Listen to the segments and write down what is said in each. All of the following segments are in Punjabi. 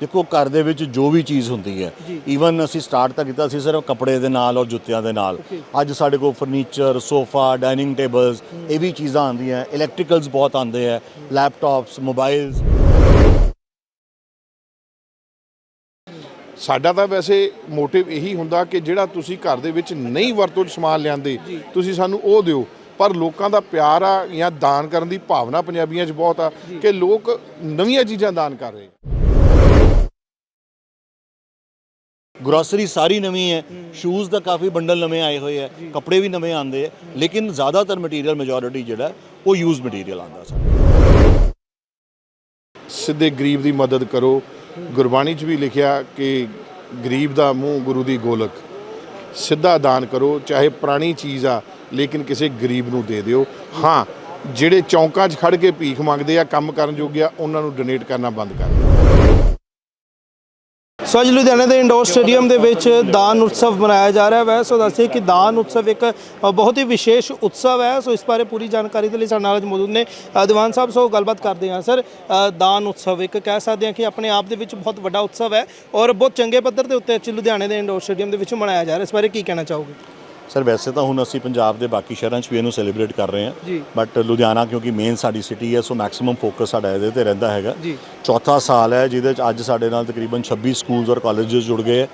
ਦੇਖੋ ਘਰ ਦੇ ਵਿੱਚ ਜੋ ਵੀ ਚੀਜ਼ ਹੁੰਦੀ ਹੈ। ਈਵਨ ਅਸੀਂ ਸਟਾਰਟ ਤਾਂ ਕੀਤਾ ਸੀ ਸਿਰਫ ਕੱਪੜੇ ਦੇ ਨਾਲ ਔਰ ਜੁੱਤਿਆਂ ਦੇ ਨਾਲ. ਅੱਜ ਸਾਡੇ ਕੋਲ ਫਰਨੀਚਰ ਸੋਫਾ ਡਾਈਨਿੰਗ ਟੇਬਲਸ ਇਹ ਵੀ ਚੀਜ਼ਾਂ ਆਉਂਦੀਆਂ ਇਲੈਕਟ੍ਰੀਕਲਸ ਬਹੁਤ ਆਉਂਦੇ ਆ ਲੈਪਟਾਪਸ ਮੋਬਾਈਲਸ ਸਾਡਾ ਤਾਂ ਵੈਸੇ ਮੋਟਿਵ ਇਹੀ ਹੁੰਦਾ ਕਿ ਜਿਹੜਾ ਤੁਸੀਂ ਘਰ ਦੇ ਵਿੱਚ ਨਹੀਂ ਵਰਤੋਂ 'ਚ ਸਮਾਨ ਲਿਆਂਦੇ। ਤੁਸੀਂ ਸਾਨੂੰ ਉਹ ਦਿਓ ਪਰ ਲੋਕਾਂ ਦਾ ਪਿਆਰ ਆ ਜਾਂ ਦਾਨ ਕਰਨ ਦੀ ਭਾਵਨਾ ਪੰਜਾਬੀਆਂ 'ਚ ਬਹੁਤ ਆ ਕਿ ਲੋਕ ਨਵੀਆਂ ਚੀਜ਼ਾਂ ਦਾਨ ਕਰ ਰਹੇ ਗਰੋਸਰੀ ਸਾਰੀ ਨਵੀਂ ਹੈ ਸ਼ੂਜ਼ ਦਾ ਕਾਫੀ ਬੰਡਲ ਨਵੇਂ ਆਏ ਹੋਏ ਆ ਕੱਪੜੇ ਵੀ ਨਵੇਂ ਆਉਂਦੇ ਆ ਲੇਕਿਨ ਜ਼ਿਆਦਾਤਰ ਮਟੀਰੀਅਲ ਮੈਜੋਰਿਟੀ ਜਿਹੜਾ ਉਹ ਯੂਜ਼ ਮਟੀਰੀਅਲ ਆਉਂਦਾ ਸਾਡਾ ਸਿੱਧੇ ਗਰੀਬ ਦੀ ਮਦਦ ਕਰੋ। ਗੁਰਬਾਣੀ 'ਚ ਵੀ ਲਿਖਿਆ ਕਿ ਗਰੀਬ ਦਾ ਮੂੰਹ ਗੁਰੂ ਦੀ ਗੋਲਕ। ਸਿੱਧਾ ਦਾਨ ਕਰੋ ਚਾਹੇ ਪੁਰਾਣੀ ਚੀਜ਼ ਆ ਲੇਕਿਨ ਕਿਸੇ ਗਰੀਬ ਨੂੰ ਦੇ ਦਿਓ। ਹਾਂ ਜਿਹੜੇ ਚੌਂਕਾਂ 'ਚ ਖੜ ਕੇ ਭੀਖ ਮੰਗਦੇ ਆ ਕੰਮ ਕਰਨ ਜੋਗੇ ਆ ਉਹਨਾਂ ਨੂੰ ਡੋਨੇਟ ਕਰਨਾ ਬੰਦ ਕਰ ਦਿਓ। ਸੋ ਅੱਜ ਲੁਧਿਆਣੇ ਦੇ ਇੰਡੋਰ ਸਟੇਡੀਅਮ ਦੇ ਵਿੱਚ ਦਾਨ ਉਤਸਵ ਮਨਾਇਆ ਜਾ ਰਿਹਾ ਹੈ ਸੋ ਦੱਸਿਏ ਕਿ ਦਾਨ ਉਤਸਵ ਇੱਕ ਬਹੁਤ ਹੀ ਵਿਸ਼ੇਸ਼ ਉਤਸਵ ਹੈ। ਸੋ ਇਸ ਬਾਰੇ ਪੂਰੀ ਜਾਣਕਾਰੀ ਦੇ ਲਈ ਸਾਡੇ ਨਾਲ ਅੱਜ ਮੌਜੂਦ ਨੇ ਦੀਵਾਨ ਸਾਹਿਬ। ਸੋ ਗੱਲਬਾਤ ਕਰਦੇ ਹਾਂ ਸਰ ਦਾਨ ਉਤਸਵ ਇੱਕ। ਕਹਿ ਸਕਦੇ ਹਾਂ ਕਿ ਆਪਣੇ ਆਪ ਦੇ ਵਿੱਚ ਬਹੁਤ ਵੱਡਾ ਉਤਸਵ ਹੈ ਔਰ ਬਹੁਤ ਚੰਗੇ ਪੱਧਰ ਦੇ ਉੱਤੇ ਅੱਜ ਲੁਧਿਆਣੇ ਦੇ ਇੰਡੋਰ ਸਟੇਡੀਅਮ ਦੇ ਵਿੱਚ ਮਨਾਇਆ ਜਾ ਰਿਹਾ। ਇਸ ਬਾਰੇ ਕੀ ਕਹਿਣਾ ਚਾਹੋਗੇ? ਸਰ ਵੈਸੇ ਤਾਂ ਹੁਣ ਅਸੀਂ ਪੰਜਾਬ ਦੇ ਬਾਕੀ ਸ਼ਹਿਰਾਂ 'ਚ ਵੀ ਇਹਨੂੰ ਸੈਲੀਬ੍ਰੇਟ ਕਰ ਰਹੇ ਜੀ। ਹਾਂ ਬਟ ਲੁਧਿਆਣਾ ਕਿਉਂਕਿ ਮੇਨ ਸਾਡੀ ਸਿਟੀ ਹੈ ਸੋ ਮੈਕਸਿਮਮ ਫੋਕਸ ਸਾਡਾ ਇਹਦੇ ਤੇ ਰਹਿੰਦਾ ਹੈਗਾ। ਜੀ। ਚੌਥਾ ਸਾਲ ਹੈ ਜਿਹਦੇ 'ਚ ਅੱਜ ਸਾਡੇ ਨਾਲ ਤਕਰੀਬਨ 26 ਸਕੂਲਸ ਔਰ ਕਾਲਜਸ ਜੁੜ ਗਏ ਹੈ।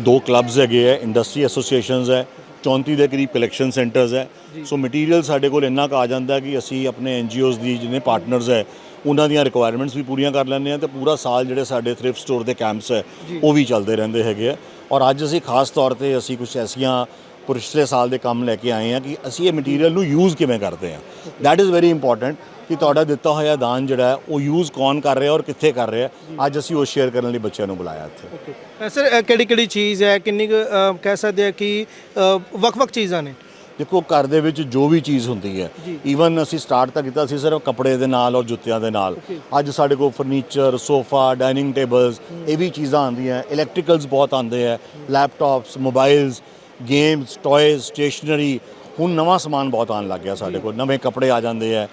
ਦੋ ਕਲੱਬਸ ਹੈਗੇ ਹੈ ਇੰਡਸਟਰੀ ਐਸੋਸੀਏਸ਼ਨਸ ਹੈ 34 ਦੇ ਕਰੀਬ ਕਲੈਕਸ਼ਨ ਸੈਂਟਰਸ ਹੈ। ਸੋ ਮਟੀਰੀਅਲ ਸਾਡੇ ਕੋਲ ਇੰਨਾ ਕੁ ਆ ਜਾਂਦਾ ਕਿ ਅਸੀਂ ਆਪਣੇ ਐਨਜੀਓਜ਼ ਦੀ ਜਿਹਨੇ ਪਾਰਟਨਰਸ ਹੈ ਉਹਨਾਂ ਦੀਆਂ ਰਿਕੁਆਇਰਮੈਂਟਸ ਵੀ ਪੂਰੀਆਂ ਕਰ ਲੈਂਦੇ ਹਾਂ ਤੇ ਪੂਰਾ ਸਾਲ ਜਿਹੜੇ ਸਾਡੇ ਥ੍ਰਿਫਟ ਸਟੋਰ ਦੇ ਕੈਂਪਸ ਹੈ ਉਹ ਵੀ ਚੱਲਦੇ ਰਹਿੰਦੇ ਹੈਗੇ ਆ ਔਰ ਅੱਜ ਅਸੀਂ ਖਾਸ ਤੌਰ ਤੇ ਅਸੀਂ ਕੁਝ ਐਸੀਆਂ ਪਿਛਲੇ ਸਾਲ ਦੇ ਕੰਮ ਲੈ ਕੇ ਆਏ ਹਾਂ ਕਿ ਅਸੀਂ ਇਹ ਮਟੀਰੀਅਲ ਨੂੰ ਯੂਜ਼ ਕਿਵੇਂ ਕਰਦੇ ਹਾਂ ਦੈਟ ਇਜ਼ ਵੈਰੀ ਇੰਪੋਰਟੈਂਟ ਕਿ ਤੁਹਾਡਾ ਦਿੱਤਾ ਹੋਇਆ ਦਾਨ ਜਿਹੜਾ ਹੈ ਉਹ ਯੂਜ਼ ਕੌਣ ਕਰ ਰਿਹਾ ਔਰ ਕਿੱਥੇ ਕਰ ਰਿਹਾ? ਅੱਜ ਅਸੀਂ ਉਹ ਸ਼ੇਅਰ ਕਰਨ ਲਈ ਬੱਚਿਆਂ ਨੂੰ ਬੁਲਾਇਆ ਇੱਥੇ। ਸਰ ਕਿਹੜੀ ਕਿਹੜੀ ਚੀਜ਼ ਹੈ? ਕਿੰਨੀ ਕਹਿ ਸਕਦੇ ਹਾਂ ਕਿ ਵੱਖ-ਵੱਖ ਚੀਜ਼ਾਂ ਨੇ? ਦੇਖੋ ਘਰ ਦੇ ਵਿੱਚ ਜੋ ਵੀ ਚੀਜ਼ ਹੁੰਦੀ ਹੈ। ਈਵਨ ਅਸੀਂ ਸਟਾਰਟ ਤਾਂ ਕੀਤਾ ਸੀ ਸਿਰਫ ਕੱਪੜੇ ਦੇ ਨਾਲ ਔਰ ਜੁੱਤਿਆਂ ਦੇ ਨਾਲ. ਅੱਜ ਸਾਡੇ ਕੋਲ ਫਰਨੀਚਰ ਸੋਫਾ ਡਾਈਨਿੰਗ ਟੇਬਲਸ ਇਹ ਵੀ ਚੀਜ਼ਾਂ ਆਉਂਦੀਆਂ ਇਲੈਕਟ੍ਰੀਕਲਸ ਬਹੁਤ ਆਉਂਦੇ ਆ laptops mobiles games toys stationery ਹੁਣ ਨਵਾਂ ਸਮਾਨ ਬਹੁਤ ਆਉਣ ਲੱਗ ਗਿਆ ਸਾਡੇ ਕੋਲ। ਨਵੇਂ ਕੱਪੜੇ ਆ ਜਾਂਦੇ ਆ।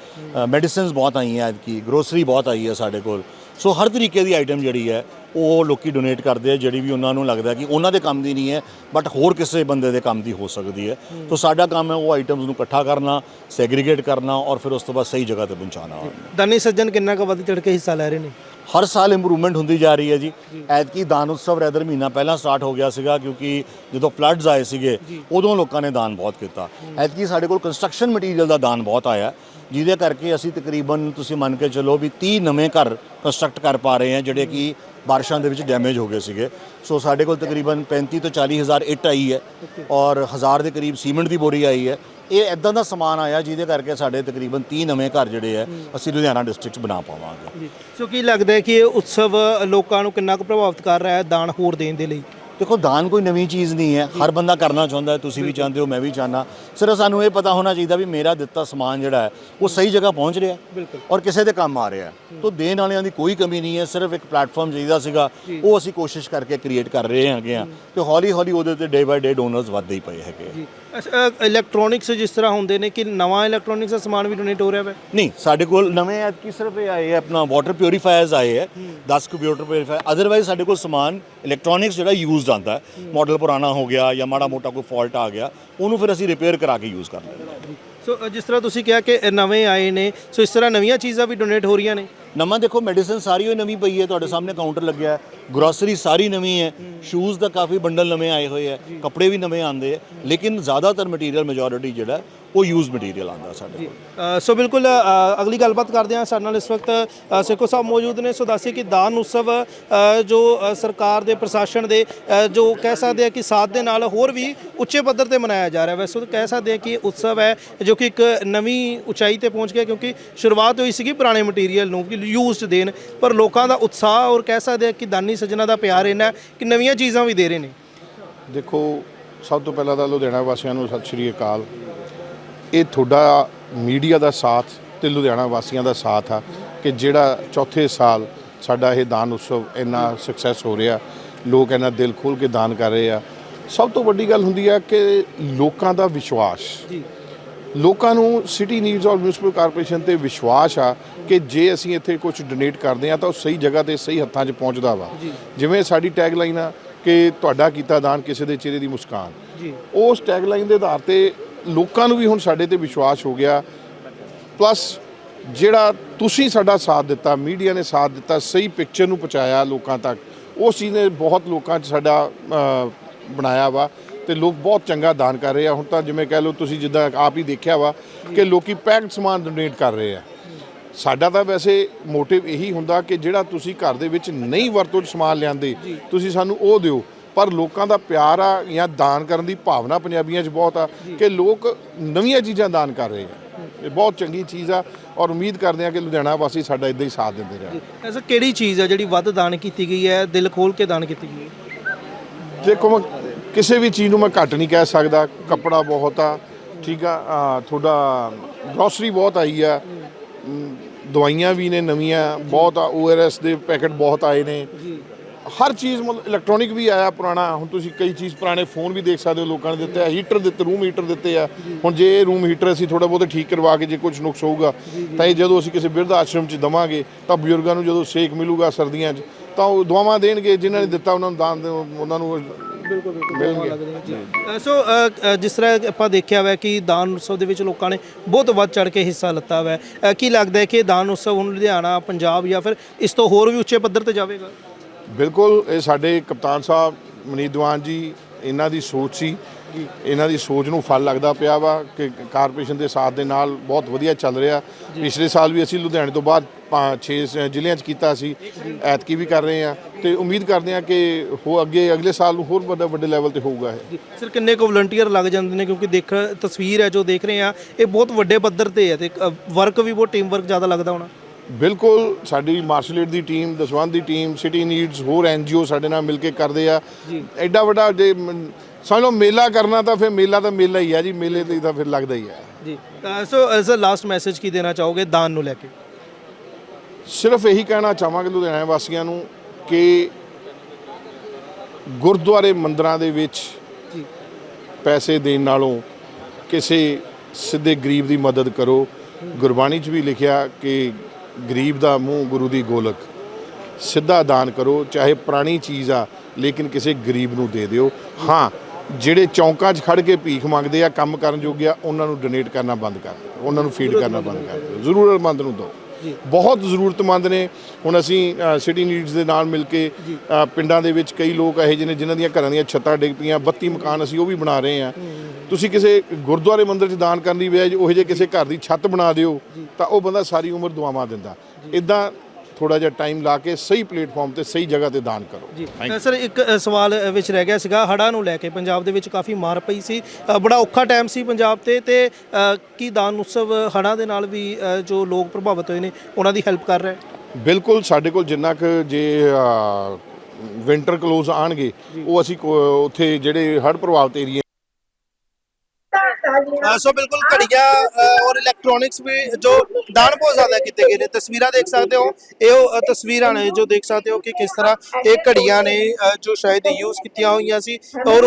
ਮੈਡੀਸਿਨਸ ਬਹੁਤ ਆਈਆਂ ਐਤਕੀ ਗਰੋਸਰੀ ਬਹੁਤ ਆਈ ਹੈ ਸਾਡੇ ਕੋਲ। ਸੋ ਹਰ ਤਰੀਕੇ ਦੀ ਆਈਟਮ ਜਿਹੜੀ ਹੈ ਉਹ ਲੋਕੀ ਡੋਨੇਟ ਕਰਦੇ ਆ ਜਿਹੜੀ ਵੀ ਉਹਨਾਂ ਨੂੰ ਲੱਗਦਾ ਕਿ ਉਹਨਾਂ ਦੇ ਕੰਮ ਦੀ ਨਹੀਂ ਹੈ ਬਟ ਹੋਰ ਕਿਸੇ ਬੰਦੇ ਦੇ ਕੰਮ ਦੀ ਹੋ ਸਕਦੀ ਹੈ। ਸੋ ਸਾਡਾ ਕੰਮ ਹੈ ਉਹ ਆਈਟਮਸ ਨੂੰ ਇਕੱਠਾ ਕਰਨਾ ਸੈਗਰੀਗੇਟ ਕਰਨਾ ਔਰ ਫਿਰ ਉਸ ਤੋਂ ਬਾਅਦ ਸਹੀ ਜਗ੍ਹਾ ਤੇ ਪਹੁੰਚਾਉਣਾ। ਦਾਨੀ ਸੱਜਣ ਕਿੰਨਾ ਕੁ ਵੱਧ ਚੜ ਕੇ ਹਿੱਸਾ ਲੈ ਰਹੇ ਨੇ? ਹਰ ਸਾਲ ਇੰਪਰੂਵਮੈਂਟ ਹੁੰਦੀ ਜਾ ਰਹੀ ਹੈ ਜੀ। ਐਤਕੀ ਦਾਨ ਉਤਸਵ ਰੈਦਰ ਮਹੀਨਾ ਪਹਿਲਾਂ ਸਟਾਰਟ ਹੋ ਗਿਆ ਸੀਗਾ ਕਿਉਂਕਿ ਜਦੋਂ ਫਲੱਡਸ ਆਏ ਸੀਗੇ ਉਦੋਂ ਲੋਕਾਂ ਨੇ ਦਾਨ ਬਹੁਤ ਕੀਤਾ। ਐਤਕੀ ਸਾਡੇ ਕੋਲ ਕੰਸਟਰਕਸ਼ਨ ਮਟੀਰੀਅਲ ਦਾ ਦਾਨ ਬਹੁਤ ਆਇਆ। ਜਿਹਦੇ ਕਰਕੇ ਅਸੀਂ ਤਕਰੀਬਨ ਤੁਸੀਂ ਮੰਨ ਕੇ ਚੱਲੋ ਵੀ 30 ਨਵੇਂ ਘਰ ਕੰਸਟਰਕਟ ਕਰ ਪਾ ਰਹੇ ਹਾਂ ਜਿਹੜੇ ਕਿ ਬਾਰਿਸ਼ਾਂ ਦੇ ਵਿੱਚ ਡੈਮੇਜ ਹੋ ਗਏ ਸੀਗੇ। ਸੋ ਸਾਡੇ ਕੋਲ ਤਕਰੀਬਨ 35 ਤੋਂ 40 ਹਜ਼ਾਰ ਇੱਟ ਆਈ ਹੈ ਔਰ ਹਜ਼ਾਰ ਦੇ ਕਰੀਬ ਸੀਮੈਂਟ ਦੀ ਬੋਰੀ ਆਈ ਹੈ। ਇਹ ਇਦਾਂ ਦਾ ਸਮਾਨ ਆਇਆ ਜਿਹਦੇ ਕਰਕੇ ਸਾਡੇ ਤਕਰੀਬਨ 30 ਨਵੇਂ ਘਰ ਜਿਹੜੇ ਹੈ। ਅਸੀਂ ਲੁਧਿਆਣਾ ਡਿਸਟ੍ਰਿਕਟ 'ਚ ਬਣਾ ਪਾਵਾਂਗੇ। ਜੀ। ਸੋ ਕੀ ਲੱਗਦਾ ਹੈ ਕਿ ਇਹ ਉਤਸਵ ਲੋਕਾਂ ਨੂੰ ਕਿੰਨਾ ਕੁ ਪ੍ਰਭਾਵਿਤ ਕਰ ਰਿਹਾ ਹੈ ਦਾਨ ਹੋਰ ਦੇਣ ਦੇ ਲਈ? ਦੇਖੋ ਦਾਨ ਕੋਈ ਨਵੀਂ ਚੀਜ਼ ਨਹੀਂ ਹੈ। ਹਰ ਬੰਦਾ ਕਰਨਾ ਚਾਹੁੰਦਾ ਹੈ ਤੁਸੀਂ ਵੀ ਚਾਹੁੰਦੇ ਹੋ ਮੈਂ ਵੀ ਚਾਹਨਾ ਸਿਰਫ ਸਾਨੂੰ ਇਹ ਪਤਾ ਹੋਣਾ ਚਾਹੀਦਾ ਵੀ ਮੇਰਾ ਦਿੱਤਾ ਸਮਾਨ ਜਿਹੜਾ ਹੈ ਉਹ ਸਹੀ ਜਗ੍ਹਾ ਪਹੁੰਚ ਰਿਹਾ ਬਿਲਕੁਲ। ਔਰ ਕਿਸੇ ਦੇ ਕੰਮ ਆ ਰਿਹਾ ਹੈ। ਤੋਂ ਦੇਣ ਵਾਲਿਆਂ ਦੀ ਕੋਈ ਕਮੀ ਨਹੀਂ ਹੈ ਸਿਰਫ ਇੱਕ ਪਲੇਟਫਾਰਮ ਚਾਹੀਦਾ ਸੀਗਾ ਉਹ ਅਸੀਂ ਕੋਸ਼ਿਸ਼ ਕਰਕੇ ਕ੍ਰੀਏਟ ਕਰ ਰਹੇ ਹੈਗੇ ਆ ਤੇ ਹੌਲੀ ਹੌਲੀ ਉਹਦੇ ਤੇ ਡੇ ਬਾਈ ਡੇ ਡੋਨਰਸ ਵੱਧਦੇ ਹੀ ਪਏ ਹੈਗੇ ਆ। ਜੀ ਇਲੈਕਟ੍ਰੋਨਿਕਸ ਜਿਸ ਤਰ੍ਹਾਂ ਹੁੰਦੇ ਨੇ ਕਿ ਨਵਾਂ ਇਲੈਕਟ੍ਰੋਨਿਕਸ ਦਾ ਸਮਾਨ ਵੀ ਡੋਨੇਟ ਹੋ ਰਿਹਾ ਹੈ ਨਹੀਂ ਸਾਡੇ ਕੋਲ ਨਵੇਂ ਐਤਕੀ ਸਿਰਫ ਇਹ ਆਏ ਹੈ ਆਪਣਾ ਵਾਟਰ ਪਿਉਰੀਫਾਇਰਸ ਆਏ ਹੈ 10 ਕੁ ਵਾਟਰ ਪਿਉਰੀਫਾਇਰ ਅਦਰਵਾਈਜ਼ ਸਾਡੇ ਕੋਲ ਸਮਾਨ ਇਲੈਕਟ੍ਰੋਨਿਕਸ ਜਿਹੜਾ ਯੂਜ਼ਡ ਆਂਦਾ ਮਾਡਲ ਪੁਰਾਣਾ ਹੋ ਗਿਆ ਜਾਂ ਮਾੜਾ ਮੋਟਾ ਕੋਈ ਫਾਲਟ ਆ ਗਿਆ ਉਹਨੂੰ ਫਿਰ ਅਸੀਂ ਰਿਪੇਅਰ ਕਰਾ ਕੇ ਯੂਜ਼ ਕਰ ਲੈਂਦੇ ਹਾਂ। ਸੋ ਜਿਸ ਤਰ੍ਹਾਂ ਤੁਸੀਂ ਕਿਹਾ ਕਿ ਨਵੇਂ ਆਏ ਨੇ ਸੋ ਇਸ ਤਰ੍ਹਾਂ ਨਵੀਆਂ ਚੀਜ਼ਾਂ ਵੀ ਡੋਨੇਟ ਹੋ ਰਹੀਆਂ ਨੇ? ਨਵਾਂ ਦੇਖੋ ਮੈਡੀਸਨ ਸਾਰੀ ਉਹ ਨਵੀਂ ਪਈ ਹੈ ਤੁਹਾਡੇ ਸਾਹਮਣੇ ਕਾਊਂਟਰ ਲੱਗਿਆ ਹੈ। ਗਰੋਸਰੀ ਸਾਰੀ ਨਵੀਂ ਹੈ। ਸ਼ੂਜ਼ ਦਾ ਕਾਫੀ ਬੰਡਲ ਨਵੇਂ ਆਏ ਹੋਏ ਹੈ। ਕੱਪੜੇ ਵੀ ਨਵੇਂ ਆਉਂਦੇ ਹੈ। ਲੇਕਿਨ ਜ਼ਿਆਦਾਤਰ ਮਟੀਰੀਅਲ ਮੈਜੋਰਿਟੀ ਜਿਹੜਾ ਉਹ ਯੂਜ਼ ਮਟੀਰੀਅਲ ਆਉਂਦਾ ਸਾਡੇ ਕੋਲ। ਸੋ ਬਿਲਕੁਲ ਅਗਲੀ ਗੱਲਬਾਤ ਕਰਦੇ ਹਾਂ ਸਾਡੇ ਨਾਲ ਇਸ ਵਕਤ ਸੇਖੋ ਸਾਹਿਬ ਮੌਜੂਦ ਨੇ। ਸੋ ਦੱਸਿए ਕਿ ਦਾਨ ਉਤਸਵ ਜੋ ਸਰਕਾਰ ਦੇ ਪ੍ਰਸ਼ਾਸਨ ਦੇ ਜੋ ਕਹਿ ਸਕਦੇ ਆ ਕਿ ਸਾਥ ਦੇ ਨਾਲ ਹੋਰ ਵੀ ਉੱਚੇ ਪੱਧਰ ਤੇ ਮਨਾਇਆ ਜਾ ਰਿਹਾ। ਵੈਸੇ ਕਹਿ ਸਕਦੇ ਆ ਕਿ ਉਤਸਵ ਹੈ ਜੋ ਕਿ ਇੱਕ ਨਵੀਂ ਉਚਾਈ ਤੇ ਪਹੁੰਚ ਗਿਆ ਕਿਉਂਕਿ ਸ਼ੁਰੂਆਤ ਹੋਈ ਸੀਗੀ ਪੁਰਾਣੇ ਮਟੀਰੀਅਲ ਨੂੰ ਕਿ ਯੂਜ਼ਡ ਦੇਣ ਪਰ ਲੋਕਾਂ ਦਾ ਉਤਸ਼ਾਹ ਔਰ ਕਹਿ ਸਕਦੇ ਆ ਕਿ ਦਾਨੀ ਸੱਜਣਾ ਦਾ ਪਿਆਰ ਇਹਨਾਂ ਕਿ ਨਵੀਆਂ ਚੀਜ਼ਾਂ ਵੀ ਦੇ ਰਹੇ ਨੇ। ਦੇਖੋ ਸਭ ਤੋਂ ਪਹਿਲਾਂ ਤਾਂ ਲੁਧਿਆਣਾ ਵਾਸੀਆਂ ਨੂੰ ਸਤਿ ਸ਼੍ਰੀ ਅਕਾਲ। ਇਹ ਤੁਹਾਡਾ ਮੀਡੀਆ ਦਾ ਸਾਥ ਤੇ ਲੁਧਿਆਣਾ ਵਾਸੀਆਂ ਦਾ ਸਾਥ ਆ ਕਿ ਜਿਹੜਾ ਚੌਥੇ ਸਾਲ ਸਾਡਾ ਇਹ ਦਾਨ ਉਤਸਵ ਇੰਨਾ ਸਕਸੈਸ ਹੋ ਰਿਹਾ ਲੋਕ ਇੰਨਾ ਦਿਲ ਖੋਲ ਕੇ ਦਾਨ ਕਰ ਰਹੇ ਆ। ਸਭ ਤੋਂ ਵੱਡੀ ਗੱਲ ਹੁੰਦੀ ਆ ਕਿ ਲੋਕਾਂ ਦਾ ਵਿਸ਼ਵਾਸ ਜੀ। ਲੋਕਾਂ ਨੂੰ ਸਿਟੀ ਨੀਡਸ ਔਰ ਮਿਊਨਿਸਪਲ ਕਾਰਪੋਰੇਸ਼ਨ ਤੇ ਵਿਸ਼ਵਾਸ ਆ ਕਿ ਜੇ ਅਸੀਂ ਇੱਥੇ ਕੁਝ ਡੋਨੇਟ ਕਰਦੇ ਆ ਤਾਂ ਉਹ ਸਹੀ ਜਗ੍ਹਾ ਤੇ ਸਹੀ ਹੱਥਾਂ 'ਚ ਪਹੁੰਚਦਾ ਵਾ। ਜਿਵੇਂ ਸਾਡੀ ਟੈਗਲਾਈਨ ਆ ਕਿ ਤੁਹਾਡਾ ਕੀਤਾ ਦਾਨ ਕਿਸੇ ਦੇ ਚਿਹਰੇ ਦੀ ਮੁਸਕਾਨ। ਉਸ ਟੈਗਲਾਈਨ ਦੇ ਆਧਾਰ ਤੇ ਲੋਕਾਂ ਨੂੰ ਵੀ ਹੁਣ ਸਾਡੇ ਤੇ ਵਿਸ਼ਵਾਸ ਹੋ ਗਿਆ। ਪਲੱਸ ਜਿਹੜਾ ਤੁਸੀਂ ਸਾਡਾ ਸਾਥ ਦਿੱਤਾ ਮੀਡੀਆ ਨੇ ਸਾਥ ਦਿੱਤਾ ਸਹੀ ਪਿਕਚਰ ਨੂੰ ਪਹੁੰਚਾਇਆ ਲੋਕਾਂ ਤੱਕ ਉਸ ਚੀਜ਼ ਨੇ ਬਹੁਤ ਲੋਕਾਂ 'ਚ ਸਾਡਾ ਬਣਾਇਆ ਵਾ। ਤੇ ਲੋਕ ਬਹੁਤ ਚੰਗਾ ਦਾਨ ਕਰ ਰਹੇ ਆ। ਹੁਣ ਤਾਂ ਜਿਵੇਂ ਕਹਿ ਲਓ ਤੁਸੀਂ ਜਿੱਦਾਂ ਆਪ ਹੀ ਦੇਖਿਆ ਵਾ ਕਿ ਲੋਕੀ ਪੈਕਡ ਸਮਾਨ ਡੋਨੇਟ ਕਰ ਰਹੇ ਆ। ਸਾਡਾ ਤਾਂ ਵੈਸੇ ਮੋਟਿਵ ਇਹੀ ਹੁੰਦਾ ਕਿ ਜਿਹੜਾ ਤੁਸੀਂ ਘਰ ਦੇ ਵਿੱਚ ਨਹੀਂ ਵਰਤੋਂ 'ਚ ਸਮਾਨ ਲਿਆਂਦੇ ਤੁਸੀਂ ਸਾਨੂੰ ਉਹ ਦਿਓ। ਪਰ ਲੋਕਾਂ ਦਾ ਪਿਆਰ ਆ ਜਾਂ ਦਾਨ ਕਰਨ ਦੀ ਭਾਵਨਾ ਪੰਜਾਬੀਆਂ 'ਚ ਬਹੁਤ ਆ ਕਿ ਲੋਕ ਨਵੀਆਂ ਚੀਜ਼ਾਂ ਦਾਨ ਕਰ ਰਹੇ ਆ। ਇਹ ਬਹੁਤ ਚੰਗੀ ਚੀਜ਼ ਆ ਔਰ ਉਮੀਦ ਕਰਦੇ ਆ ਕਿ ਲੁਧਿਆਣਾ ਵਾਸੀ ਸਾਡਾ ਇਦਾਂ ਹੀ ਸਾਥ ਦਿੰਦੇ ਰਹਿਣ। ਐਸਾ ਕਿਹੜੀ ਚੀਜ਼ ਹੈ ਜਿਹੜੀ ਵੱਧ ਦਾਨ ਕੀਤੀ ਗਈ ਹੈ? ਦਿਲ ਖੋਲ ਕੇ ਦਾਨ ਕੀਤੀ ਗਈ ਹੈ? ਦੇਖੋ ਮੈਂ ਕਿਸੇ ਵੀ ਚੀਜ਼ ਨੂੰ ਮੈਂ ਘੱਟ ਨਹੀਂ ਕਹਿ ਸਕਦਾ। ਕੱਪੜਾ ਬਹੁਤ ਆ ਠੀਕ ਆ ਤੁਹਾਡਾ ਗਰੋਸਰੀ ਬਹੁਤ ਆਈ ਆ। ਦਵਾਈਆਂ ਵੀ ਨੇ ਨਵੀਆਂ ਬਹੁਤ ਆ ਓਆਰਐਸ ਦੇ ਪੈਕੇਟ ਬਹੁਤ ਆਏ ਨੇ। ਹਰ ਚੀਜ਼ ਮਤਲਬ ਇਲੈਕਟ੍ਰੋਨਿਕ ਵੀ ਆਇਆ ਪੁਰਾਣਾ ਹੁਣ ਤੁਸੀਂ ਕਈ ਚੀਜ਼ ਪੁਰਾਣੇ ਫੋਨ ਵੀ ਦੇਖ ਸਕਦੇ ਹੋ ਲੋਕਾਂ ਨੇ ਦਿੱਤੇ ਆ ਹੀਟਰ ਦਿੱਤੇ ਰੂਮ ਹੀਟਰ ਦਿੱਤੇ ਆ। ਹੁਣ ਜੇ ਇਹ ਰੂਮ ਹੀਟਰ ਅਸੀਂ ਥੋੜਾ ਬਹੁਤ ਠੀਕ ਕਰਵਾ ਕੇ ਜੇ ਕੁਝ ਨੁਕਸ ਹੋਊਗਾ ਤਾਂ ਇਹ ਜਦੋਂ ਅਸੀਂ ਕਿਸੇ ਬਿਰਧ ਆਸ਼ਰਮ 'ਚ ਦਵਾਂਗੇ ਤਾਂ ਬਜ਼ੁਰਗਾਂ ਨੂੰ ਜਦੋਂ ਸੇਕ ਮਿਲੂਗਾ ਸਰਦੀਆਂ 'ਚ ਤਾਂ ਉਹ ਦੁਆਵਾਂ ਦੇਣਗੇ ਜਿਨ੍ਹਾਂ ਨੇ ਦਿੱਤਾ ਉਹਨਾਂ ਨੂੰ ਦਾਨ ਉਹਨਾਂ ਨੂੰ ਬਿਲਕੁਲ ਬਿਲਕੁਲ। ਸੋ ਅ, ਅ, ਜਿਸ ਤਰ੍ਹਾਂ ਆਪਾਂ ਦੇਖਿਆ ਹੋਇਆ ਕਿ ਦਾਨ ਉਤਸਵ ਦੇ ਵਿੱਚ ਲੋਕਾਂ ਨੇ ਬਹੁਤ ਵੱਧ ਚੜ ਕੇ ਹਿੱਸਾ ਲਿੱਤਾ ਹੋਇਆ ਹੈ। ਅ, ਕੀ ਲੱਗਦਾ ਹੈ ਕਿ ਇਹ ਦਾਨ ਉਤਸਵ ਹੁਣ ਲੁਧਿਆਣਾ ਪੰਜਾਬ ਜਾਂ ਫਿਰ ਇਸ ਤੋਂ ਹੋਰ ਵੀ ਉੱਚੇ ਪੱਧਰ ਤੇ ਜਾਵੇਗਾ? ਬਿਲਕੁਲ ਇਹ ਸਾਡੇ ਕਪਤਾਨ ਸਾਹਿਬ ਮਨੀਤ ਦੀਵਾਨ ਜੀ ਇਹਨਾਂ ਦੀ ਸੋਚ ਸੀ, ਇਹਨਾਂ ਦੀ ਸੋਚ ਨੂੰ ਫਲ ਲੱਗਦਾ ਪਿਆ ਵਾ ਕਿ ਕਾਰਪੋਰੇਸ਼ਨ ਦੇ ਸਾਥ ਦੇ ਨਾਲ ਬਹੁਤ ਵਧੀਆ ਚੱਲ ਰਿਹਾ। ਪਿਛਲੇ ਸਾਲ ਵੀ ਅਸੀਂ ਲੁਧਿਆਣੇ ਤੋਂ ਬਾਅਦ 6 ਜ਼ਿਲ੍ਹਿਆਂ 'ਚ ਕੀਤਾ ਸੀ, ਐਤਕੀ ਵੀ ਕਰ ਰਹੇ ਆ ਤੇ ਉਮੀਦ ਕਰਦੇ ਆ ਕਿ ਹੋ ਅੱਗੇ ਅਗਲੇ ਸਾਲ ਨੂੰ ਹੋਰ ਵੱਡਾ ਵੱਡੇ ਲੈਵਲ ਤੇ ਹੋਊਗਾ ਇਹ। ਸਰ, ਕਿੰਨੇ ਕੁ ਵਲੰਟੀਅਰ ਲੱਗ ਜਾਂਦੇ ਨੇ ਕਿਉਂਕਿ ਦੇਖ ਤਸਵੀਰ ਹੈ ਜੋ ਦੇਖ ਰਹੇ ਆ ਇਹ ਬਹੁਤ ਵੱਡੇ ਪੱਧਰ ਤੇ ਹੈ ਤੇ ਵਰਕ ਵੀ ਬਹੁਤ ਟੀਮ ਵਰਕ ਜ਼ਿਆਦਾ ਲੱਗਦਾ ਹੋਣਾ। ਬਿਲਕੁਲ ਸਾਡੀ ਮਾਰਸ਼ਲ ਏਡ ਦੀ ਟੀਮ ਦਸਵੰਦ ਦੀ ਟੀਮ ਸਿਟੀ ਨੀਡਸ ਹੋਰ ਐਨਜੀਓ ਸਾਡੇ ਨਾਲ ਮਿਲ ਕੇ ਕਰਦੇ ਆ। ਐਡਾ ਵੱਡਾ ਜੇ ਲਓ ਮੇਲਾ ਕਰਨਾ ਤਾਂ ਫਿਰ ਮੇਲਾ ਤਾਂ ਮੇਲਾ ਹੀ ਆ ਜੀ ਮੇਲੇ ਤੇ ਤਾਂ ਫਿਰ ਲੱਗਦਾ ਹੀ ਆ। ਜੀ। So as a last message ਕੀ ਦੇਣਾ ਚਾਹੋਗੇ ਦਾਨ ਨੂੰ ਲੈ ਕੇ? ਸਿਰਫ ਇਹੀ ਕਹਿਣਾ ਚਾਹਾਂਗੇ ਲੁਧਿਆਣਾ ਵਾਸੀਆਂ ਨੂੰ ਕਿ ਗੁਰਦੁਆਰੇ ਮੰਦਰਾਂ ਦੇ ਵਿੱਚ ਪੈਸੇ ਦੇਣ ਨਾਲੋਂ ਕਿਸੇ ਸਿੱਧੇ ਗਰੀਬ ਦੀ ਮਦਦ ਕਰੋ। ਗੁਰਬਾਣੀ 'ਚ ਵੀ ਲਿਖਿਆ ਕਿ ਗਰੀਬ ਦਾ ਮੂੰਹ ਗੁਰੂ ਦੀ ਗੋਲਕ। ਸਿੱਧਾ ਦਾਨ ਕਰੋ ਚਾਹੇ ਪੁਰਾਣੀ ਚੀਜ਼ ਆ ਲੇਕਿਨ ਕਿਸੇ ਗਰੀਬ ਨੂੰ ਦੇ ਦਿਓ। ਹਾਂ ਜਿਹੜੇ ਚੌਂਕਾਂ 'ਚ ਖੜ ਕੇ ਭੀਖ ਮੰਗਦੇ ਆ ਕੰਮ ਕਰਨ ਜੋਗੇ ਆ ਉਹਨਾਂ ਨੂੰ ਡੋਨੇਟ ਕਰਨਾ ਬੰਦ ਕਰ ਦਿਓ। ਉਹਨਾਂ ਨੂੰ ਫੀਡ ਕਰਨਾ ਬੰਦ ਕਰ ਦਿਓ। ਜ਼ਰੂਰਤਮੰਦ ਨੂੰ ਦਿਓ। ਬਹੁਤ ਜ਼ਰੂਰਤਮੰਦ ਨੇ। ਹੁਣ ਅਸੀਂ ਸਿਟੀ ਨੀਡਸ ਦੇ ਨਾਲ ਮਿਲ ਕੇ ਪਿੰਡਾਂ ਦੇ ਵਿੱਚ ਕਈ ਲੋਕ ਇਹੋ ਜਿਹੇ ਨੇ ਜਿਨ੍ਹਾਂ ਦੀਆਂ ਘਰਾਂ ਦੀਆਂ ਛੱਤਾਂ ਡਿੱਗ ਪਈਆਂ 32 ਮਕਾਨ ਅਸੀਂ ਉਹ ਵੀ ਬਣਾ ਰਹੇ ਹਾਂ। ਤੁਸੀਂ ਕਿਸੇ ਗੁਰਦੁਆਰੇ ਮੰਦਿਰ 'ਚ ਦਾਨ ਕਰਨ ਦੀ ਬਜਾਏ ਉਹ ਜਿਹੇ ਕਿਸੇ ਘਰ ਦੀ ਛੱਤ ਬਣਾ ਦਿਓ ਤਾਂ ਉਹ ਬੰਦਾ ਸਾਰੀ ਉਮਰ ਦੁਆਵਾਂ ਦਿੰਦਾ। ਇਦਾਂ ਥੋੜਾ ਜਿਹਾ ਟਾਈਮ ਲਾ ਕੇ ਸਹੀ ਪਲੇਟਫਾਰਮ ਤੇ ਸਹੀ ਜਗ੍ਹਾ ਤੇ ਦਾਨ ਕਰੋ। ਜੀ। ਸਰ ਇੱਕ ਸਵਾਲ ਵਿੱਚ ਰਹਿ ਗਿਆ ਸੀਗਾ ਹੜ੍ਹਾਂ ਨੂੰ ਲੈ ਕੇ ਪੰਜਾਬ ਦੇ ਵਿੱਚ ਕਾਫੀ ਮਾਰ ਪਈ ਸੀ। ਬੜਾ ਔਖਾ ਟਾਈਮ ਸੀ ਪੰਜਾਬ ਤੇ ਤੇ ਕੀ ਦਾਨ ਉਤਸਵ ਹੜ੍ਹਾਂ ਦੇ ਨਾਲ ਵੀ ਜੋ ਲੋਕ ਪ੍ਰਭਾਵਿਤ ਹੋਏ ਨੇ ਉਹਨਾਂ ਦੀ ਹੈਲਪ ਕਰ ਰਿਹਾ ਬਿਲਕੁਲ ਸਾਡੇ ਕੋਲ ਜਿੰਨਾ ਕੁ ਜੇ ਵਿੰਟਰ ਕਲੋਜ਼ ਆਣਗੇ ਉਹ ਅਸੀਂ ਉੱਥੇ ਜਿਹੜੇ ਹੜ੍ਹ ਪ੍ਰਭਾਵਿਤ ਏਰੀਆ ਅ, ਸੋ ਬਿਲਕੁਲ ਘੜੀਆਂ ਅ, ਔਰ ਇਲੈਕਟ੍ਰੋਨਿਕਸ ਵੀ ਜੋ ਦਾਨ ਬਹੁਤ ਜ਼ਿਆਦਾ ਕੀਤੇ ਗਏ ਨੇ ਤਸਵੀਰਾਂ ਦੇਖ ਸਕਦੇ ਹੋ। ਇਹ ਉਹ, ਅ, ਤਸਵੀਰਾਂ ਨੇ ਜੋ ਦੇਖ ਸਕਦੇ ਹੋ ਕਿ ਕਿਸ ਤਰ੍ਹਾਂ ਇਹ ਘੜੀਆਂ ਨੇ ਅ, ਜੋ ਸ਼ਾਇਦ ਯੂਜ਼ ਕੀਤੀਆਂ ਸੀ ਔਰ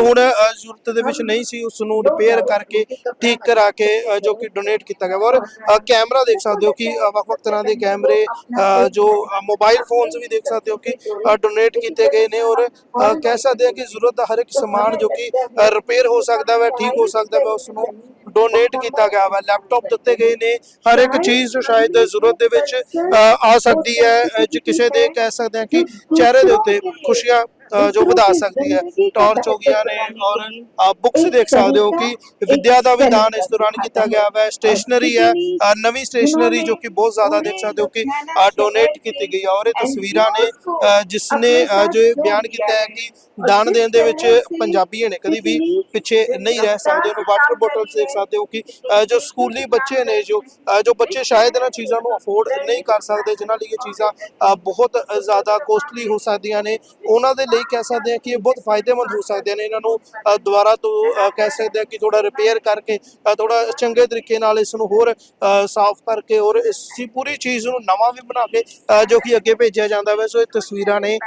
ਦੇ ਵਿੱਚ ਨਹੀਂ ਸੀ ਉਸ ਨੂੰ ਰਿਪੇਅਰ ਕਰਕੇ ਠੀਕ ਕਰਾ ਕੇ ਜੋ ਕਿ ਡੋਨੇਟ ਕੀਤਾ ਗਿਆ। ਔਰ ਕੈਮਰਾ ਦੇਖ ਸਕਦੇ ਹੋ ਕਿ ਵੱਖ-ਵੱਖ ਤਰ੍ਹਾਂ ਦੇ ਕੈਮਰੇ ਜੋ ਮੋਬਾਈਲ ਫੋਨਸ ਵੀ ਦੇਖ ਸਕਦੇ ਹੋ ਕਿ ਡੋਨੇਟ ਕੀਤੇ ਗਏ ਨੇ। ਔਰ ਕਹਿ ਸਕਦੇ ਹਾਂ ਕਿ ਜ਼ਰੂਰਤ ਦਾ ਹਰ ਇੱਕ ਸਮਾਨ ਜੋ ਕਿ ਰਿਪੇਅਰ ਹੋ ਸਕਦਾ ਹੈ ਠੀਕ ਹੋ ਸਕਦਾ ਹੈ ਉਸ ਨੂੰ ਡੋਨੇਟ ਕੀਤਾ ਗਿਆ ਵਾ ਲੈਪਟਾਪ ਦਿੱਤੇ ਗਏ ਨੇ। ਹਰ ਇੱਕ ਚੀਜ਼ ਜੋ ਸ਼ਾਇਦ ਜ਼ਰੂਰਤ ਦੇ ਵਿੱਚ ਆ ਸਕਦੀ ਹੈ ਜੇ ਕਿਸੇ ਦੇ ਕਹਿ ਸਕਦੇ ਹਾਂ ਕਿ ਚਿਹਰੇ ਦੇ ਉੱਤੇ ਖੁਸ਼ੀਆਂ ਜੋ ਵਧਾ ਸਕਦੀ ਹੈ। ਟਾਰਚ ਹੋ ਗਈਆਂ ਨੇ ਔਰ ਬੁੱਕਸ ਦੇਖ ਸਕਦੇ ਹੋ ਕਿ ਵਿਦਿਆ ਦਾ ਵੀ ਇਸ ਦੌਰਾਨ ਕੀਤਾ ਗਿਆ ਹੈ ਸਟੇਸ਼ਨਰੀ ਹੈ। ਨਵੀਂ ਸਟੇਸ਼ਨਰੀ ਜੋ ਕਿ ਬਹੁਤ ਜ਼ਿਆਦਾ ਦੇਖ ਸਕਦੇ ਹੋ ਕਿ ਡੋਨੇਟ ਕੀਤੀ ਗਈ ਔਰ ਇਹ ਤਸਵੀਰਾਂ ਨੇ ਜਿਸ ਨੇ ਜੋ ਬਿਆਨ ਕੀਤਾ ਹੈ ਕਿ ਦਾਨ ਦੇਣ ਦੇ ਵਿੱਚ ਪੰਜਾਬੀਆਂ ਨੇ ਕਦੀ ਵੀ ਪਿੱਛੇ ਨਹੀਂ ਰਹਿ ਸਕਦੇ। ਉਹਨੂੰ ਵਾਟਰ ਬੋਟਲਸ ਦੇਖ ਸਕਦੇ ਹੋ ਕਿ ਜੋ ਸਕੂਲੀ ਬੱਚੇ ਨੇ, ਜੋ ਜੋ ਬੱਚੇ ਸ਼ਾਇਦ ਇਹਨਾਂ ਚੀਜ਼ਾਂ ਨੂੰ ਅਫੋਰਡ ਨਹੀਂ ਕਰ ਸਕਦੇ, ਜਿਨ੍ਹਾਂ ਲਈ ਇਹ ਚੀਜ਼ਾਂ ਬਹੁਤ ਜ਼ਿਆਦਾ ਕੋਸਟਲੀ ਹੋ ਸਕਦੀਆਂ ਨੇ, ਉਹਨਾਂ ਦੇ ਲਈ ਕਹਿ ਸਕਦੇ ਹਾਂ ਕਿ ਇਹ ਬਹੁਤ ਫਾਇਦੇਮੰਦ ਹੋ ਸਕਦੇ ਨੇ। ਇਹਨਾਂ ਨੂੰ ਦੁਬਾਰਾ ਤੋਂ ਕਹਿ ਸਕਦੇ ਹਾਂ ਕਿ ਥੋੜਾ ਰਿਪੇਅਰ ਕਰਕੇ ਥੋੜਾ ਚੰਗੇ ਤਰੀਕੇ ਨਾਲ ਇਸ ਨੂੰ ਹੋਰ ਸਾਫ਼ ਕਰਕੇ ਔਰ ਇਸ ਪੂਰੀ ਚੀਜ਼ ਨੂੰ ਨਵਾਂ ਵੀ ਬਣਾ ਕੇ ਜੋ ਕਿ ਅੱਗੇ ਭੇਜਿਆ ਜਾਂਦਾ ਵੇ। ਸੋ ਇਹ ਤਸਵੀਰਾਂ ਨੇ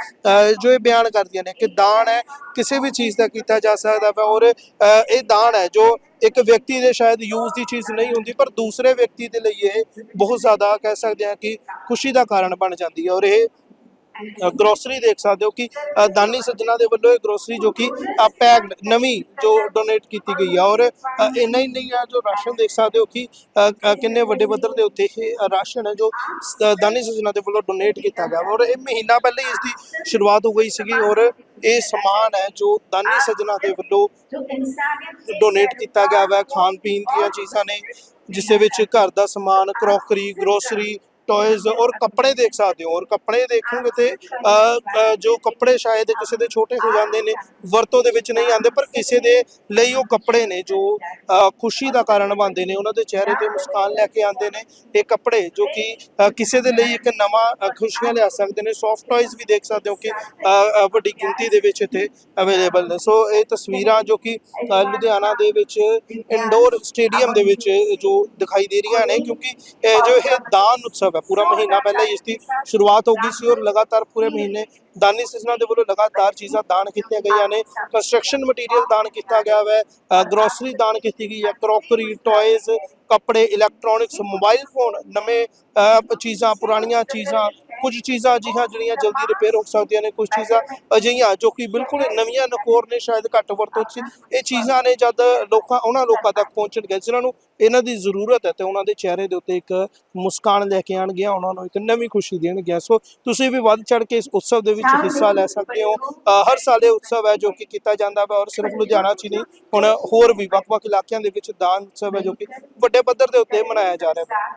ਜੋ ਇਹ ਬਿਆਨ ਕਰਦੀਆਂ ਨੇ ਕਿ ਦਾਨ ਹੈ, ਕਿਸੇ ਵੀ ਚੀਜ਼ ਦਾ ਕੀਤਾ ਜਾ ਸਕਦਾ ਵਾ ਔਰ ਇਹ ਦਾਨ ਹੈ ਜੋ ਇੱਕ ਵਿਅਕਤੀ ਦੇ ਸ਼ਾਇਦ ਯੂਜ਼ ਦੀ ਚੀਜ਼ ਨਹੀਂ ਹੁੰਦੀ, ਪਰ ਦੂਸਰੇ ਵਿਅਕਤੀ ਦੇ ਲਈ ਇਹ ਬਹੁਤ ਜ਼ਿਆਦਾ ਕਹਿ ਸਕਦੇ ਹਾਂ ਕਿ ਖੁਸ਼ੀ ਦਾ ਕਾਰਨ ਬਣ ਜਾਂਦੀ ਹੈ। ਔਰ ਇਹ ਗਰੋਸਰੀ ਦੇਖ ਸਕਦੇ ਹੋ ਕਿ ਦਾਨੀ ਸੱਜਣਾ ਦੇ ਵੱਲੋਂ ਇਹ ਗਰੋਸਰੀ ਜੋ ਕਿ ਪੈਕਡ ਨਵੀਂ ਜੋ ਡੋਨੇਟ ਕੀਤੀ ਗਈ ਹੈ ਔਰ ਇੰਨਾ ਹੀ ਨਹੀਂ ਹੈ ਜੋ ਰਾਸ਼ਨ ਦੇਖ ਸਕਦੇ ਹੋ ਕਿ ਕਿੰਨੇ ਵੱਡੇ ਪੱਧਰ ਦੇ ਉੱਤੇ ਇਹ ਰਾਸ਼ਨ ਹੈ ਜੋ ਦਾਨੀ ਸੱਜਣਾ ਦੇ ਵੱਲੋਂ ਡੋਨੇਟ ਕੀਤਾ ਗਿਆ। ਔਰ ਇਹ ਮਹੀਨਾ ਪਹਿਲਾਂ ਹੀ ਇਸ ਦੀ ਸ਼ੁਰੂਆਤ ਹੋ ਗਈ ਸੀਗੀ ਔਰ ਇਹ ਸਮਾਨ ਹੈ ਜੋ ਦਾਨੀ ਸੱਜਣਾ ਦੇ ਵੱਲੋਂ ਡੋਨੇਟ ਕੀਤਾ ਗਿਆ ਵਾ। ਖਾਣ ਪੀਣ ਦੀਆਂ ਚੀਜ਼ਾਂ ਨੇ, ਜਿਸ ਦੇ ਵਿੱਚ ਘਰ ਦਾ ਸਮਾਨ ਕਰੋਕਰੀ ਗਰੋਸਰੀ ਟੌਇਜ਼ ਔਰ ਕੱਪੜੇ ਦੇਖ ਸਕਦੇ ਹੋ, ਔਰ ਕੱਪੜੇ ਦੇਖੋਗੇ ਤੇ ਜੋ ਕੱਪੜੇ ਸ਼ਾਇਦ ਕਿਸੇ ਦੇ ਛੋਟੇ ਹੋ ਜਾਂਦੇ ਨੇ, ਵਰਤੋਂ ਦੇ ਵਿੱਚ ਨਹੀਂ ਆਉਂਦੇ, ਪਰ ਕਿਸੇ ਦੇ ਲਈ ਉਹ ਕੱਪੜੇ ਨੇ ਜੋ ਖੁਸ਼ੀ ਦਾ ਕਾਰਨ ਬਣਦੇ ਨੇ, ਉਹਨਾਂ ਦੇ ਚਿਹਰੇ ਤੇ ਮੁਸਕਾਨ ਲੈ ਕੇ ਆਉਂਦੇ ਨੇ ਇਹ ਕੱਪੜੇ, ਜੋ ਕਿ ਕਿਸੇ ਦੇ ਲਈ ਇੱਕ ਨਵਾਂ ਖੁਸ਼ੀਆਂ ਲਿਆ ਸਕਦੇ ਨੇ ਸੌਫਟ ਟੌਇਜ਼ ਵੀ ਦੇਖ ਸਕਦੇ ਹੋ ਕਿ ਵੱਡੀ ਗਿਣਤੀ ਦੇ ਵਿੱਚ ਇੱਥੇ ਅਵੇਲੇਬਲ ਨੇ। ਸੋ ਇਹ ਤਸਵੀਰਾਂ ਜੋ ਕਿ ਲੁਧਿਆਣਾ ਦੇ ਵਿੱਚ ਇੰਡੋਰ ਸਟੇਡੀਅਮ ਦੇ ਵਿੱਚ ਜੋ ਦਿਖਾਈ ਦੇ ਰਹੀਆਂ ਨੇ, ਕਿਉਂਕਿ ਇਹ ਜੋ ਇਹ ਦਾਨ ਉਤਸਵ ਹੈ ਪੂਰਾ ਮਹੀਨਾ ਪਹਿਲਾਂ ਹੀ ਇਸ ਦੀ ਸ਼ੁਰੂਆਤ ਹੋ ਗਈ ਸੀ ਔਰ ਲਗਾਤਾਰ ਪੂਰੇ ਮਹੀਨੇ ਦਾਨੀ ਸਿਸਨਾ ਦੇ ਵੱਲੋਂ ਲਗਾਤਾਰ ਚੀਜ਼ਾਂ ਦਾਨ ਕੀਤੀਆਂ ਗਈਆਂ ਨੇ ਕੰਸਟਰਕਸ਼ਨ ਮਟੀਰੀਅਲ ਦਾਨ ਕੀਤਾ ਗਿਆ ਹੈ ਗਰੋਸਰੀ ਦਾਨ ਕੀਤੀ ਗਈ ਹੈ ਕਰੋਕਰੀ ਟੌਇਜ਼ ਕੱਪੜੇ ਇਲੈਕਟ੍ਰੋਨਿਕਸ ਮੋਬਾਈਲ ਫੋਨ ਨਵੇਂ ਅ, ਚੀਜ਼ਾਂ ਪੁਰਾਣੀਆਂ ਚੀਜ਼ਾਂ ਕੁਝ ਚੀਜ਼ਾਂ ਅਜਿਹੀਆਂ ਜਿਹੜੀਆਂ ਜਲਦੀ ਰਿਪੇਅਰ ਹੋ ਸਕਦੀਆਂ ਨੇ ਕੁਝ ਚੀਜ਼ਾਂ ਅਜਿਹੀਆਂ ਜੋ ਕਿ ਬਿਲਕੁਲ ਨਵੀਆਂ ਨਕੋਰ ਨੇ ਸ਼ਾਇਦ ਘੱਟ ਵਰਤੋਂ 'ਚ ਇਹ ਚੀਜ਼ਾਂ ਨੇ ਜਦ ਲੋਕਾਂ ਉਹਨਾਂ ਲੋਕਾਂ ਤੱਕ ਪਹੁੰਚਣਗੇ ਜਿਨ੍ਹਾਂ ਨੂੰ ਇਹਨਾਂ ਦੀ ਜ਼ਰੂਰਤ ਹੈ ਤੇ ਉਹਨਾਂ ਦੇ ਚਿਹਰੇ ਦੇ ਉੱਤੇ ਇੱਕ ਮੁਸਕਾਨ ਲੈ ਕੇ ਆਣਗੀਆਂ ਉਹਨਾਂ ਨੂੰ ਇੱਕ ਨਵੀਂ ਖੁਸ਼ੀ ਦੇਣਗੀਆਂ ਸੋ ਤੁਸੀਂ ਵੀ ਵੱਧ ਚੜ ਕੇ ਇਸ ਉਤਸਵ ਦੇ ਵਿੱਚ ਹਿੱਸਾ ਲੈ ਸਕਦੇ ਹੋ। ਹਰ ਸਾਲ ਇਹ ਉਤਸਵ ਹੈ ਜੋ ਕਿ ਕੀਤਾ ਜਾਂਦਾ ਹੈ ਔਰ ਸਿਰਫ ਲੁਧਿਆਣਾ 'ਚ ਹੀ ਨਹੀਂ ਹੁਣ ਹੋਰ ਵੀ ਵੱਖ-ਵੱਖ ਇਲਾਕਿਆਂ ਦੇ ਵਿੱਚ ਦਾਨ ਉਤਸਵ ਹੈ ਜੋ ਕਿ ਵੱਡੇ ਪੱਧਰ ਦੇ ਉੱਤੇ ਮਨਾਇਆ ਜਾ ਰਿਹਾ ਹੈ